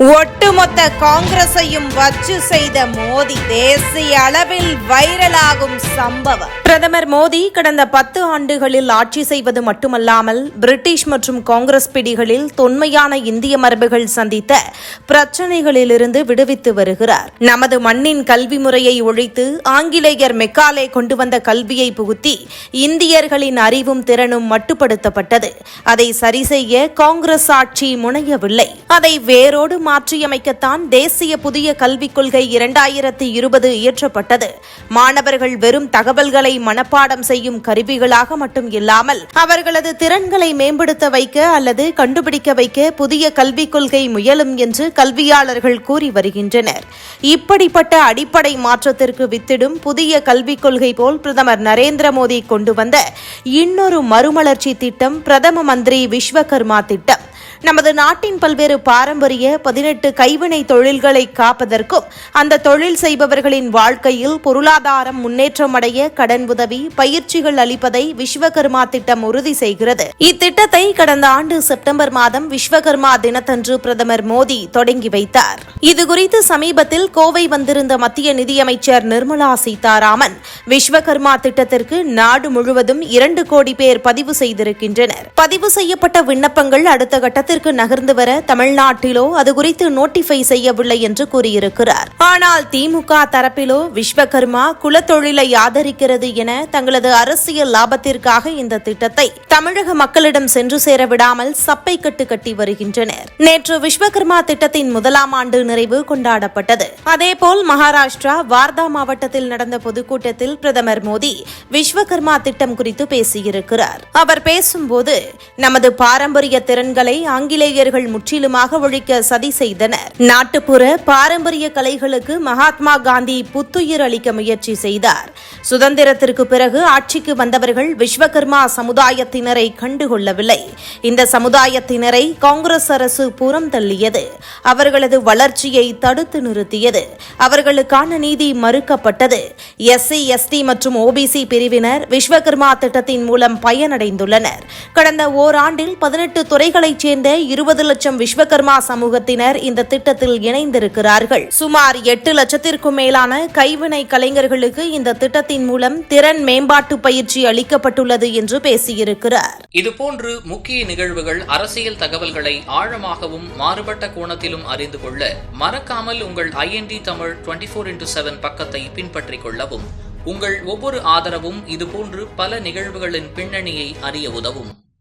ஒட்டுமொத்த காங்கிரஸையும் வச்சு செய்த மோடி தேசிய அளவில் வைரலாகும் சம்பவம். பிரதமர் மோடி கடந்த பத்து ஆண்டுகளில் ஆட்சி செய்வது மட்டுமல்லாமல் பிரிட்டிஷ் மற்றும் காங்கிரஸ் பிடிகளில் தொன்மையான இந்திய மரபுகள் சந்தித்த பிரச்சனைகளிலிருந்து விடுவித்து வருகிறார். நமது மண்ணின் கல்வி முறையை ஒழித்து ஆங்கிலேயர் மெக்காலே கொண்டு வந்த கல்வியை புகுத்தி இந்தியர்களின் அறிவும் திறனும் மட்டுப்படுத்தப்பட்டது. அதை சரி செய்ய காங்கிரஸ் ஆட்சி முனையவில்லை. அதை வேரோடு மாற்றியமைக்கத்தான் தேசிய புதிய கல்விக் கொள்கை இரண்டாயிரத்தி இருபது இயற்றப்பட்டது. மாணவர்கள் வெறும் தகவல்களை மனப்பாடம் செய்யும் கருவிகளாக மட்டும் இல்லாமல் அவர்களது திறன்களை மேம்படுத்த வைக்க அல்லது கண்டுபிடிக்க வைக்க புதிய கல்விக் கொள்கை முயலும் என்று கல்வியாளர்கள் கூறி வருகின்றனர். இப்படிப்பட்ட அடிப்படை மாற்றத்திற்கு வித்திடும் புதிய கல்விக் கொள்கை போல் பிரதமர் நரேந்திர மோடி கொண்டு வந்த இன்னொரு மறுமலர்ச்சி திட்டம் பிரதம மந்திரி விஸ்வகர்மா திட்டம். நமது நாட்டின் பல்வேறு பாரம்பரிய பதினெட்டு கைவினை தொழில்களை காப்பதற்கும் அந்த தொழில் செய்பவர்களின் வாழ்க்கையில் பொருளாதாரம் முன்னேற்றம் அடைய கடன் உதவி பயிற்சிகள் அளிப்பதை விஸ்வகர்மா திட்டம் உறுதி செய்கிறது. இத்திட்டத்தை கடந்த ஆண்டு செப்டம்பர் மாதம் விஸ்வகர்மா தினத்தன்று பிரதமர் மோடி தொடங்கி வைத்தார். இதுகுறித்து சமீபத்தில் கோவை வந்திருந்த மத்திய நிதியமைச்சர் நிர்மலா சீதாராமன் விஸ்வகர்மா திட்டத்திற்கு நாடு முழுவதும் இரண்டு கோடி பேர் பதிவு செய்திருக்கின்றனர். பதிவு செய்யப்பட்ட விண்ணப்பங்கள் அடுத்த கட்ட கட்டத்திற்கு நகர்ந்து வர தமிழ்நாட்டிலோ அது குறித்து நோட்டிஃபை செய்யவில்லை என்று கூறியிருக்கிறார். ஆனால் திமுக தரப்பிலோ விஸ்வகர்மா குலத்தொழிலை ஆதரிக்கிறது என தங்களது அரசியல் லாபத்திற்காக இந்த திட்டத்தை தமிழக மக்களிடம் சென்று சேர விடாமல் சப்பை கட்டு கட்டி வருகின்றனர். நேற்று விஸ்வகர்மா திட்டத்தின் முதலாம் ஆண்டு நிறைவு கொண்டாடப்பட்டது. அதேபோல் மகாராஷ்டிரா வார்தா மாவட்டத்தில் நடந்த பொதுக்கூட்டத்தில் பிரதமர் மோடி விஸ்வகர்மா திட்டம் குறித்து பேசியிருக்கிறார். அவர் பேசும்போது நமது பாரம்பரிய திறன்களை ஆங்கிலேயர்கள் முற்றிலுமாக ஒழிக்க சதி செய்தனர். நாட்டுப்புற பாரம்பரிய கலைகளுக்கு மகாத்மா காந்தி புத்துயிர் அளிக்க முயற்சி செய்தார். சுதந்திரத்திற்கு பிறகு ஆட்சிக்கு வந்தவர்கள் விஸ்வகர்மா சமுதாயத்தினரை கண்டுகொள்ளவில்லை. இந்த சமுதாயத்தினரை காங்கிரஸ் அரசு புறம் தள்ளியது. அவர்களது வளர்ச்சியை தடுத்து நிறுத்தியது. அவர்களுக்கான நீதி மறுக்கப்பட்டது. எஸ்சி எஸ்டி மற்றும் ஓபிசி பிரிவினர் விஸ்வகர்மா திட்டத்தின் மூலம் பயனடைந்துள்ளனர். கடந்த ஓராண்டில் பதினெட்டு துறைகளைச் சேர்ந்த சேர்ந்த இருபது லட்சம் விஸ்வகர்மா சமூகத்தினர் இந்த திட்டத்தில் இணைந்திருக்கிறார்கள். சுமார் எட்டு லட்சத்திற்கும் மேலான கைவினை கலைஞர்களுக்கு இந்த திட்டத்தின் மூலம் திறன் மேம்பாட்டு பயிற்சி அளிக்கப்பட்டுள்ளது என்று பேசியிருக்கிறார். இதுபோன்று முக்கிய நிகழ்வுகள் அரசியல் தகவல்களை ஆழமாகவும் மாறுபட்ட கோணத்திலும் அறிந்து கொள்ள மறக்காமல் உங்கள் IND Tamil twenty four into seven பக்கத்தை பின்பற்றிக் கொள்ளவும். உங்கள் ஒவ்வொரு ஆதரவும் இதுபோன்று பல நிகழ்வுகளின் பின்னணியை அறிய உதவும்.